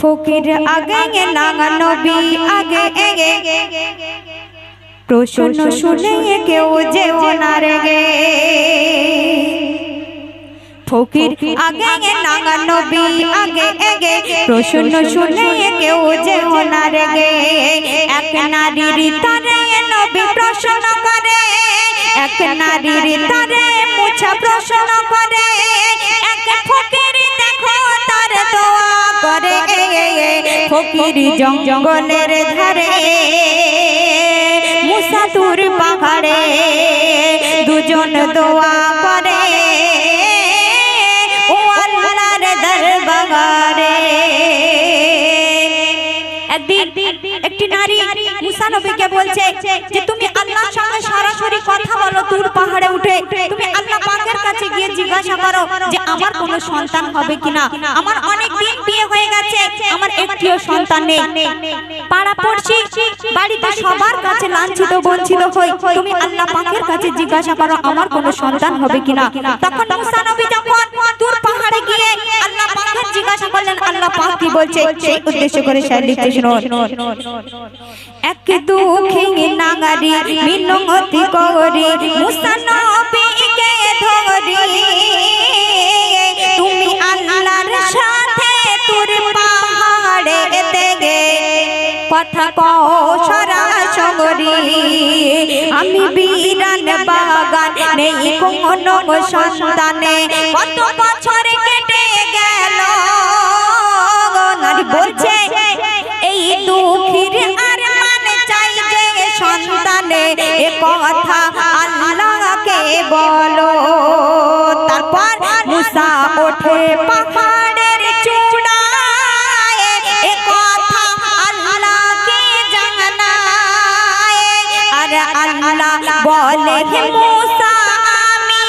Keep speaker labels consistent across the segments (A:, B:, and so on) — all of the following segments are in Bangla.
A: ফকির আগে নাঙা নবী, আগে প্রশ্ন শুনে কেউ যে ওনার গে। ফকির আগে নাঙা নবী, আগে এগে প্রশ্ন শুনে কেউ যে ওনার গে। এক নারীর তারে নবী প্রশ্ন করে। এক নারীর তারে মুছা প্রশ্ন করে, এক ফকির দেখো তার দোয়া করে। ফকির জঙ্গলের ধারে মুসাতুর পাহাড়ে দুজন দোয়া করে। একটি নারী মুসা নবীকে বলছে যে, তুমি আল্লাহর সঙ্গে সরাসরি কথা বলো তুর পাহাড়ে উঠে। তুমি আল্লাহ পাকের কাছে গিয়ে জিজ্ঞাসা করো যে আমার কোনো সন্তান হবে কিনা? আমার অনেক দিন বিয়ে হয়ে গেছে, আমার একটিও সন্তান নেই। পাড়া পড়ছি বাড়িতে সবার কাছে লাঞ্ছিত, বঞ্চিত হই। তুমি আল্লাহ পাকের কাছে জিজ্ঞাসা করো, আমার কোনো সন্তান হবে কিনা? তখন মুসা নবী যখন তুর পাহাড়ে গিয়ে আল্লাহ পাকের জিজ্ঞাসা করলেন, আল্লাহ পাক কি বলছে? সেই উদ্দেশ্য করে লিখতে শুনুন। এক দুঃখী নাগারি তুমি সাথে তোর পাহাড়ে দেগে কথা কও সরাসরি, আমি বিরান বাগান নেই, কোনো সন্তানে। কত কেটে গেল বলছে, এই দুঃখীর সন্তানে এ কথা আল্লাহকে বলো। তারপর মুসা ওঠে পাহাড়ের চূড়ায়। এ কথা আল্লাহকে জানায়। আর আল্লাহ বলে মুসা, আমি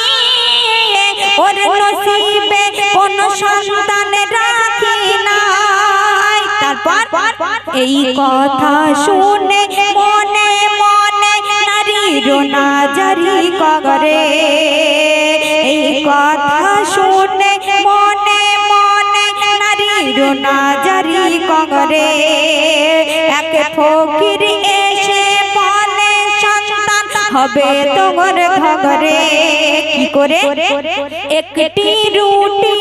A: ওর নসিবে কোন সন্তান রাখি নাই। তারপর এই কথা শুনে মনে মনে নারীর নাজারি করে এই কথা শুনে মনে মনে নারীর নাজারি করে এক ফকির এসে বলে, সন্তান, হবে তোমার ঘরে। কি করে? একটি রুটি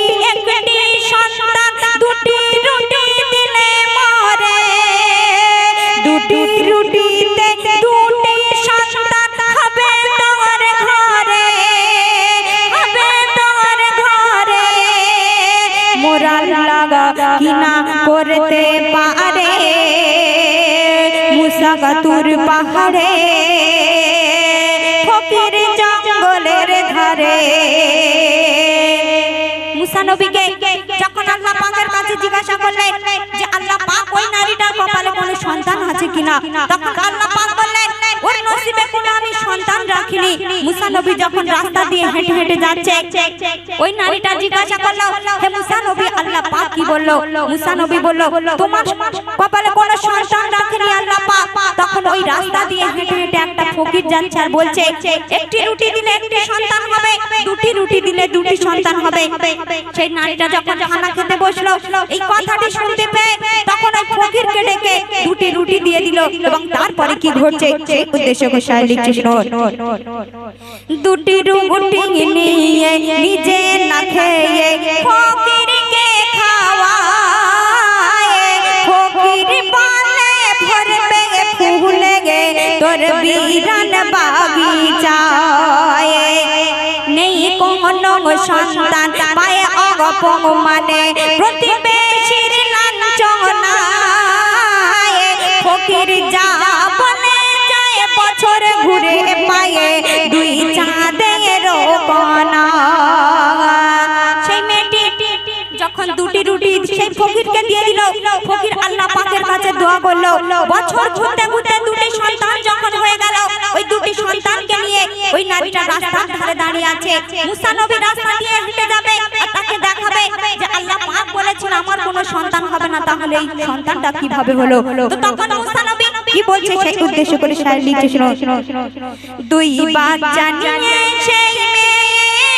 A: মুসাগাতুর পাহাড়ে, ফকির জঙ্গলের ধারে। মুসা নবীকে যখন আল্লাহ পাকের কাছে জিজ্ঞাসা করলেন যে আল্লাহ পাক ওই নারীটার কপালে কোনো সন্তান আছে কিনা, তখন আল্লাহ পাক বললেন, ওর নসিবে কোনো সন্তান রাখিনি। মুসা নবী যখন রাস্তা দিয়ে হেঁটে হেঁটে যাচ্ছে, ওই নারীটা জিজ্ঞাসা করল, হে মুসা নবী, আল্লাহ পাক কি বলল? মুসা নবী বলল, তোমার কপালে কোনো সন্তান রাখিনি, আল্লাহ পাক। তখন ওই রাস্তা দিয়ে হেঁটে হেঁটে একটা ফকির যাচ্ছে আর বলছে, একটি রুটি দিলে একটি সন্তান হবে, দুটি রুটি দিলে দুটি সন্তান হবে। সেই নারীটা যখন খানা খেতে বসল, এই কথাটি শুনতে পেয়ে তখন ওই ফকিরকে ডেকে দুটি রুটি দিয়ে দিল এবং তারপরে কি ঘটছে? সেই উদ্দেশ্য ঘোষায় লিখছে দুটি রুটি নিয়ে নিজে না খেয়ে ফকিরকে খাওয়ায়। ফকির বলে ভরবে ফুলে গে, তোর নেই সন্তান পায়ে অগপমানে প্রতিবেশীর ফকির যা ঘুরে পায়ে দুই চাঁদের যখন দুটি রুটি সেই ফকিরকে দিয়ে দিল, ফকির আল্লাহ পাকের কাছে দোয়া করল, বছর ঘুরতে ঘুরতে দুটি সন্তান যখন হয়ে গেল, ওই দুটি সন্তানকে নিয়ে ওই নারীটা রাস্তার ধারে দাঁড়িয়ে আছে। মুসা নবী রাস্তা দিয়ে হেঁটে যাবে তাকে দেখাবে যে আল্লাহ পাক আমার কোনো সন্তান হবে না, তাহলে এই সন্তানটা কীভাবে হলো? তো তখন মুসা নবী কি বলছে সেই উদ্দেশ্য করে শায়র লিখছে শুনো। দুই বাচ্চা নিয়ে সেই মেয়ে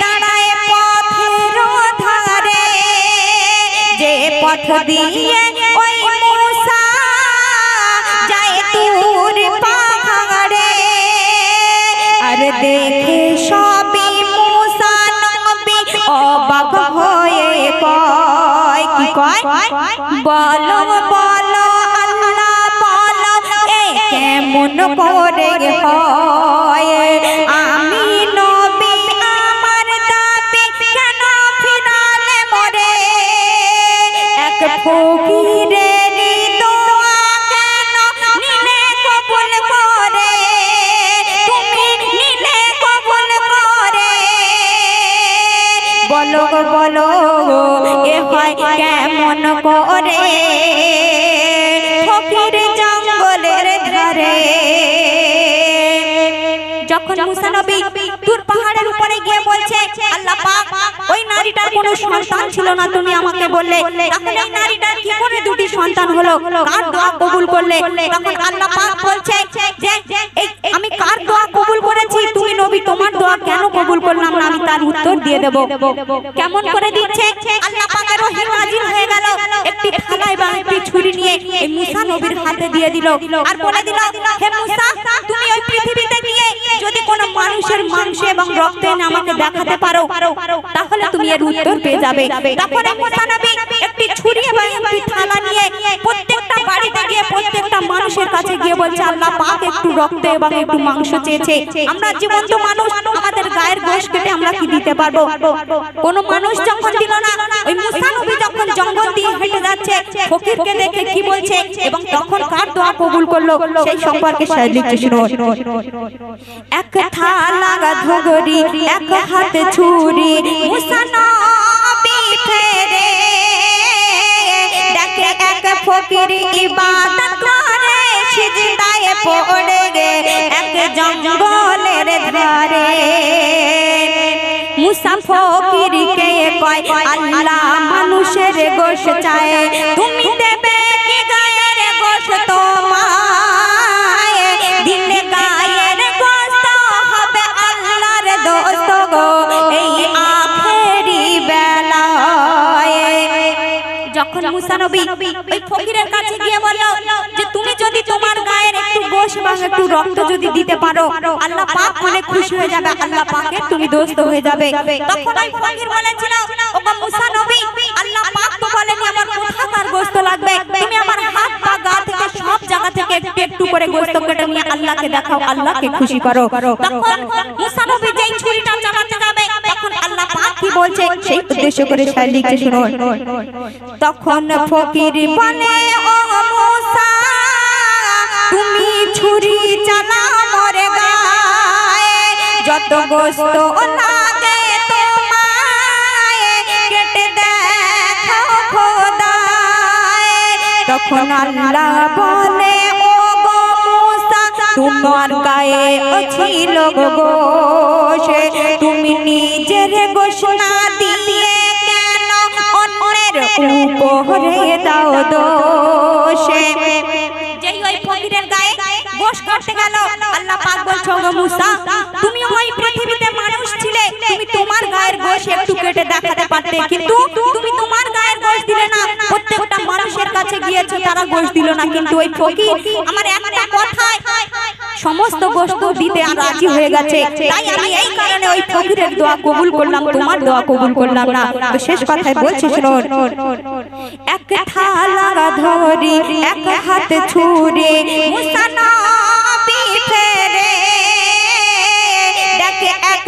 A: দাঁড়ায় পথের পথ দিয়ে ওই মুসা যায় তুর পাহাড়ে। আর দেখে সবই মুসা নবী অবাক হয়ে কয় কি কয়? বলো। কেমন করে হয়। আমি নবী আমার দাবি কেন ফিরালে মরে? এক ফকিরের দোয়া কেন নিলে কবুল করে? তুমি নিলে কবুল করে? বলো বলো এ হয় কেমন করে নবী তুর পাহাড়ের উপরে গিয়ে বলছে, আল্লাহ পাক, ওই নারীটার কোনো সন্তান ছিল না। তুমি আমাকে বললে, তাহলে এই নারীটার কি করে দুটি সন্তান হলো? কার দোয়া কবুল করলে? তখন আল্লাহ পাক বলছে যে আমি কার দোয়া কবুল করেছি? তুমি নবী, তোমার দোয়া কেন কবুল করলাম না? আমি তার উত্তর দিয়ে দেব। কেমন করে দিচ্ছে? আল্লাহ পাকের ওহী নাজিল হয়ে গেল। একটি থালায় বা একটি ছুরি নিয়ে এই মুসা নবীর হাতে দিয়ে দিল। আর বলে দিল, হে মুসা কোনো মানুষের মাংস এবং রক্তে আমাকে দেখাতে পারো, তাহলে তুমি এর উত্তর পেয়ে যাবে। তখন একটি ছুরি এবং একটি থালা নিয়ে গিয়ে প্রত্যেকটা মানুষের কাছে গিয়ে বলছে, আল্লাহ পাক একটু রক্ত এবং একটু মাংস চেয়েছে। আমরা জীবন্ত মানুষ, আমাদের গায়ের গোশ কেটে আমরা কি দিতে পারব? কোন মানুষ যখন দিল না, ওই মুসা নবী যখন জঙ্গল দিয়ে হেঁটে যাচ্ছে, ফকিরকে দেখে কি বলছে এবং তখন কার দোয়া কবুল করল, সেই সম্পর্কে লিখছে শুনো এক থালা ধগরি এক হাতে ছুরি মুসা ফকির ইবাদত করে, সিজদায় পড়ে গে এক জঙ্গলের ধারে। মুসা কয়, আল্লাহ মানুষের গোশ চায়, তুমি দেবে কি গায়ের গোশ তোমায় মুসা নবী ওই ফকিরের কাছে গিয়ে বলল যে, তুমি যদি তোমার গায়ের একটু গোশ বা একটু রক্ত যদি দিতে পারো, আল্লাহ পাক অনেক খুশি হয়ে যাবে, আল্লাহ পাকের তুমি দোস্ত হয়ে যাবে। তখন ওই ফকির বলেছিল, ওগো মুসা নবী আল্লাহ পাক তো বলেনি আমার কোথাকার গোশত লাগবে, তুমি আমার হাত পা, গা থেকে সব জায়গা থেকে একটু একটু করে গোশত কেটে নিয়ে আল্লাহকে দেখাও, আল্লাহকে খুশি করো। তখন মুসা নবী যেই ছুরিটা বলছে সেই উদ্দেশ্য করে শায়র লিখছে শুনো। তখন ফকির বলে ও মুসা তুমি ছুরি চালা মরে গায়ে। যত গোস্ত লাগে তোমায় কেটে দেখাও খোদায়। তখন আল্লাহ বলে তোমার গায়ে ছিল গো তুমি নিজের ঘোষণা দিয়ে কেন অন্যের উপরে দাও দোষে যেই ওই ফকিরের গায়ে গোশ করতে গেল, আল্লাহ পাক বলছো মুসা তুমি ওই পৃথিবীতে গায়ের গোশ একটু কেটে দেখাতে পারতে কিন্তু তুমি তোমার গায়ের গোশ দিলে না প্রত্যেকটা মানুষের কাছে গিয়েছো তারা গোশ দিল না কিন্তু ওই ফকির আমার একটা কথায় সমস্ত গোস্ত দিতে রাজি হয়ে গেছে। তাই আমি এই কারণে ওই ফকিরের দোয়া কবুল করলাম তোমার দোয়া কবুল করলাম না। তো শেষ কথায় বলছে শুনুন এক থালা ধরি এক হাতে ছুরি মুসা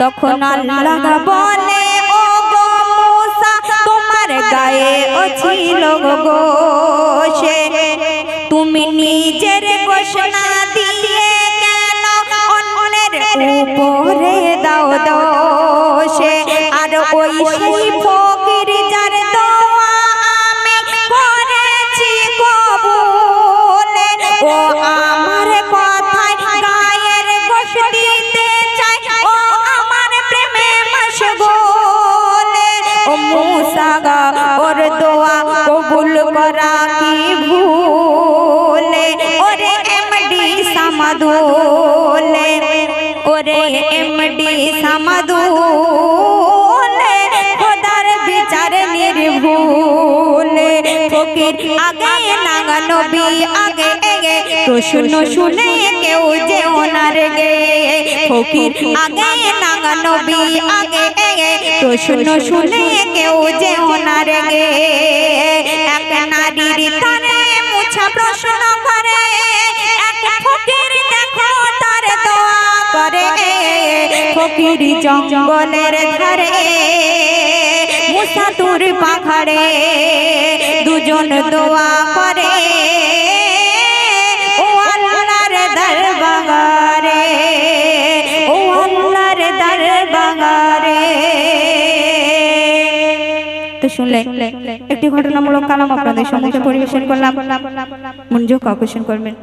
A: তখন বলে, ও গো মুসা, তোমার গায়ে ছিল গো সে তুমি নিজের ঘোষণা দিয়ে কেন অন্যের উপরে দাও দোষে? আর ওই সামাদুলে, ওরে এমডি সামাদুলে, খোদার বিচার নির্ভুলে, ফকির আগে নাগা নবী আগে এগে, প্রশ্ন শুনে কেউ যে ওনার গে ফকির আগে নাগা নবী আগে এগে, প্রশ্ন শুনে কেউ গে এক নারীর মুছা প্রশ্ন ফকির জঙ্গলের ধারে, মুসাতুর পাখাড়ে দুজন দোয়া করে। তো শুনলে, একটি ঘটনামূলক কালাম আপনাদের সম্মুখে পরিবেশন করলাম। মনোযোগ আকর্ষণ করবেন।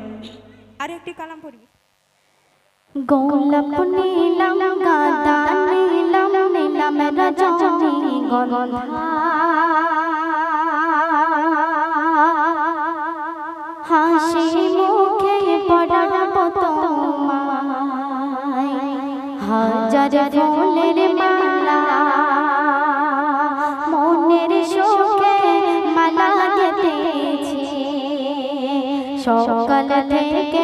A: আর একটি কালাম পরিবেশন
B: গোলাপ নীলাম গাদা নীলাম নীলাম রজনী গন্ধা। হাসি মুখে পড়াব তোমায় হাজার ফুলের মালা। মনের সুখে মালা সকাল থেকে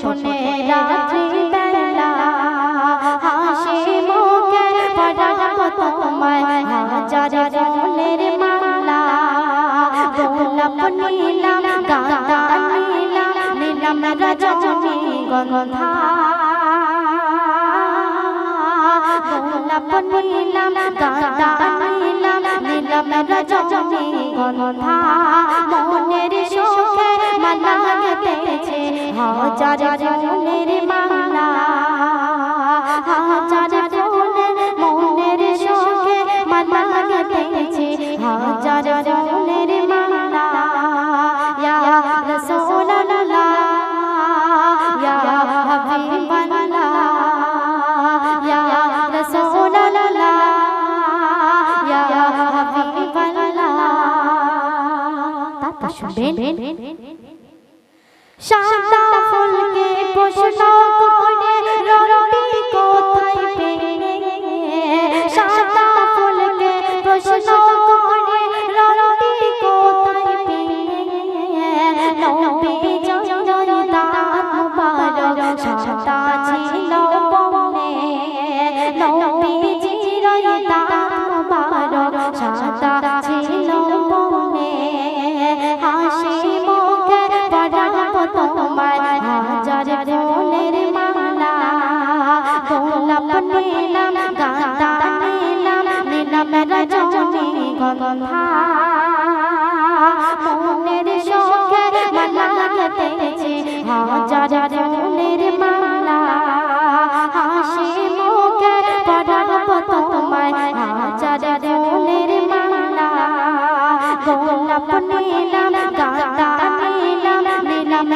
B: স্বপ্নে রাত্রি বেলা হাসি মুখে পড়াবো তোমায়। হাজার ফুলের মালা, গোলাপ নীলাম, গাঁদা নীলাম নীলাম রজনী গন্ধা। গোলাপ নীলাম, গাঁদা নীলাম নীলাম রজনী গন্ধা। মনের সুখে মালা গেতেছে হাজার জনের মালা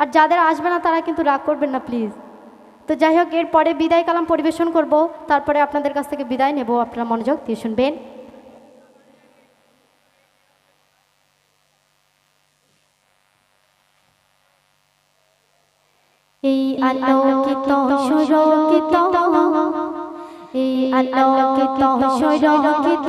B: আর যাদের আসবে না, তারা কিন্তু রাগ করবেন না প্লিজ তো যাই হোক, এরপরে বিদায় কালাম পরিবেশন করব। তারপরে আপনাদের কাছ থেকে বিদায় নেব। আপনারা মনোযোগ দিয়ে শুনবেন। এই আলোকিত সুরকিত আলোকিত সুরকিত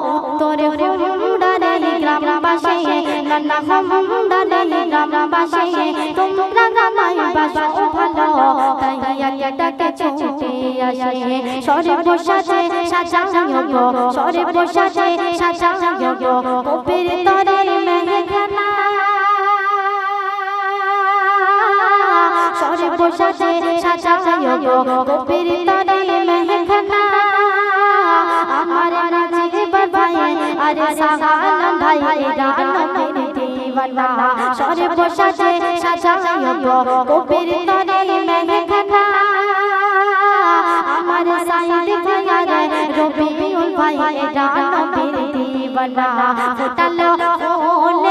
B: উত্তরে হুমড়ারে গ্রামবাসী নানা হুমড়ারে গ্রামবাসী তোমরা গামাই বাসো ভালো তাই আগে ডাকে ছুটে আসে সরে বসাছে সাজায় গো সরে বসাছে সাজায় গো কবির তরে মেঘনা সরে বসাছে সাজায় গো কবির আরে সাগান ভাই রানবীর দিওয়ানা। সরে বসাছে সাজায় গো কবির তরে মেঘনা আমার সাইদ ভাইয়ারে রবিউল ভাই রানবীর দিওয়ানা। ফুটালো ফুলের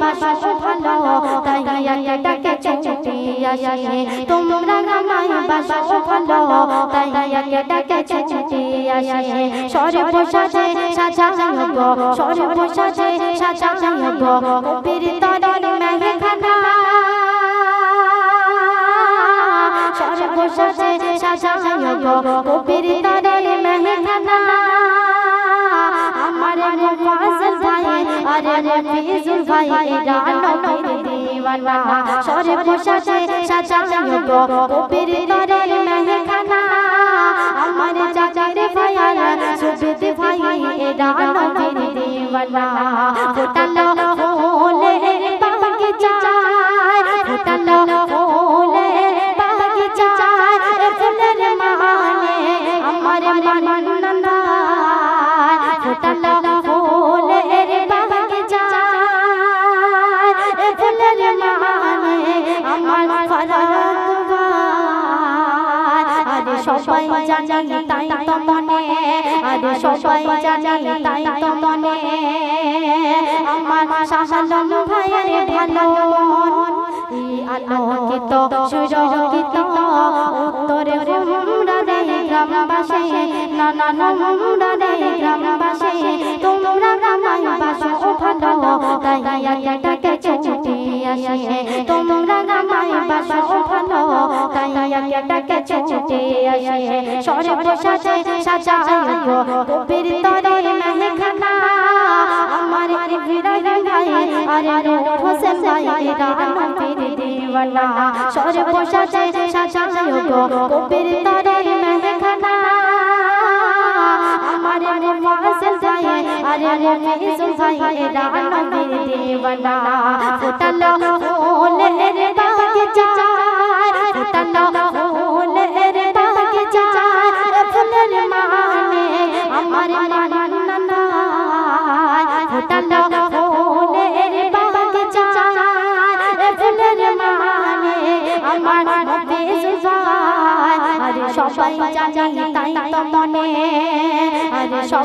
B: বাসো ভালো, তাই ডাকে ছুটে আসে। তোমরা গ্রামায় বাসো ভালো, তাই ডাকে ছুটে আসে। সরে বসাছে সাজায় গো সরে বসাছে সাজায় গো কবির তরে মেঘখানা। সরে বসাছে সাজায় গো কবির আরে রফিজুল ভাই রানবীর দিওয়ানা। সরে বসাছে সাজায় গো, কবির তরে মেহখানা। আমার চাচার ভাই আর সুবিদ ভাই রানবীর দিওয়ানা। ফোটালো ফুলের জানি, তাই তো মনে। আমার শাহালম ভাইয়ের ভালো আলোকিত সুরকিত উত্তরে হুমরা রে গ্রামবাসী। নানা হুমরা রে গ্রামবাসী। ভালো তাই ডাকে ছুটে আসে তোমরা গ্রামায় বাসো ভালো তাই ডাকে ছুটে আসে সরে বসাছে সাজায় কবির তরে মেঘখানা আমার ইব্রাহিম ভাই আরে নূর হোসেন ভাই রানবীর দিওয়ানা সরে বসাছে সাজায় কবির তরে মেঘখানা আরে ফুটালো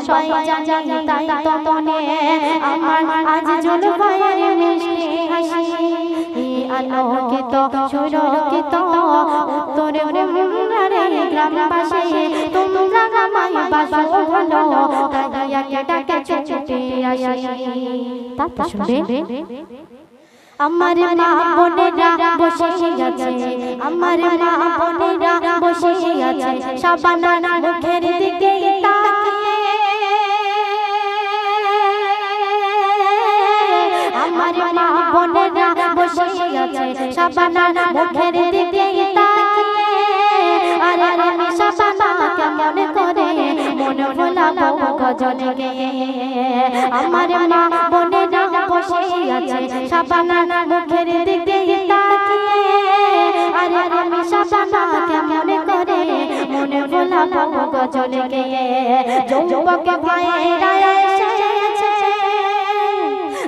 B: সবাই জানি তাই তো মনে আমার আজ জলপাইয়ের মিষ্টি হাসি। আলোকিত সুরকিত উত্তরে তোমরা গামাই বাসো ভালো। তাইয়াকে ডাকে ছুটে আসি। শুনবে? আমার মা বোনেরা বসে আছে। আমার মা বোনেরা বসে আছে। সাবানা মুখের দিকে তাকিয়ে আমার মা বোনেরা বসে আছে সাবানা মুখের দিকে তাকিয়ে। আরে আমি সাবানা কেমন করে মন ভোলাবো গজলে গেয়ে। আমার মা বোনেরা বসে আছে সাবানা মুখের দিকে তাকিয়ে। আরে আমি সাবানা কেমন করে মন ভোলাবো গজলে গেয়ে। যৌবক ভাইরা এসেছে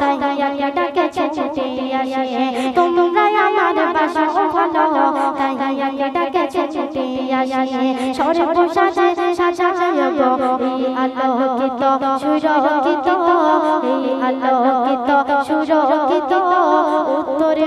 B: তাই আগে ডাকেছে ছুটে আসে। তোমরা আমার বাসো ভালো তাই আগে ডাকেছে ছুটে আসে। সর্বসাজে সাজায় গো এই আলোকিত সুরকিত এই আলোকিত সুরকিত উত্তরে